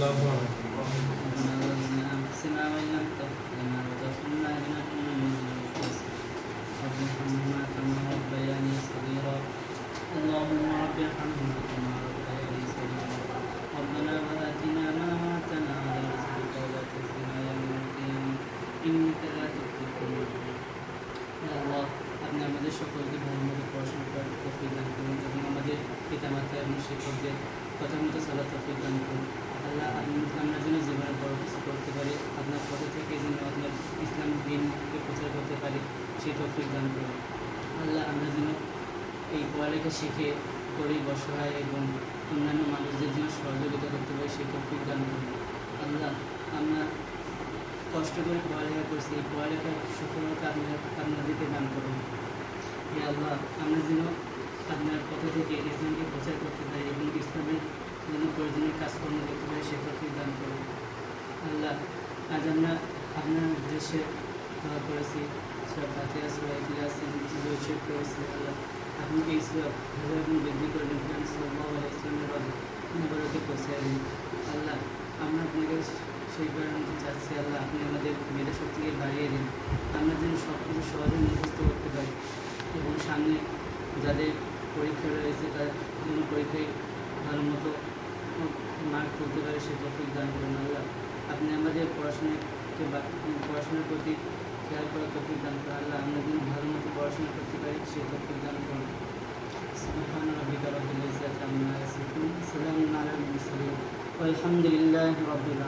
الله عنه ربنا ظلمنا أنفسنا وإن لم تغفر لنا وتغفر لنا لنكن من الخاسرين رب ارحمهما كما ربياني صغيرا اللهم رب ارحمهما كما ربياني صغيرا ربنا وآتنا ما وعدتنا على رسلك ولا تخزنا يوم القيامة إنك لا تخلف الميعاد يا الله আপনি আমাদের সকলকে ভালো মতো পড়াশোনা করার তৌফিক দান করুন এবং আমাদের পিতামাতা এবং শিক্ষকদের কথা মতো চলার তৌফিক দান করুন সেই তৌফিক দান করুন। আল্লাহ আমরা যেন এই পড়ালেখা শিখে গরিব, অসহায় এবং অন্যান্য মানুষদের যেন সহযোগিতা করতে পারি, সেই তৌফিক দান করুন। আল্লাহ, আমরা কষ্ট করে পড়ালেখা করছি, এই পড়ালেখার সফলতা আপনার আপনাদেরকে দান করুন। হে আল্লাহ, আমরা যেন আপনার পথে থেকে ইসলামকে প্রচার করতে পারি এবং ইসলামের জন্য প্রয়োজনীয় কাজকর্ম করতে পারি সে তৌফিক দান করুন। আল্লাহ, আজ আমরা আপনার উদ্দেশ্যে করেছি। আপনি এই সুরা ভালো এবং বৃদ্ধি করবেন প্রেম সাল্লাহ ইসলামের নবরকে পৌঁছে আল্লাহ, আমরা আপনাকে সেই কারণে আল্লাহ, আপনি আমাদের মেধা শক্তিকে বাড়িয়ে দিন। আমরা যেন সব কিছু সহজে মুখস্থ করতে পারি। এবং সামনে যাদের পরীক্ষা রয়েছে, তার জন্য পরীক্ষায় ভালো মতো মার্ক তুলতে পারে, সে তফিক দান করুন, আল্লাহ। আপনি আমাদের পড়াশোনাকে বা- পড়াশোনার প্রতি খেয়াল করার তফিক দান করুন আল্লাহ আমরা যেন ভালো মতো পড়াশোনা করতে পারি সে তফিক দান করুন سبحان ربك رب العزة عما يصفون سلام على المرسلين والحمد لله رب العالمين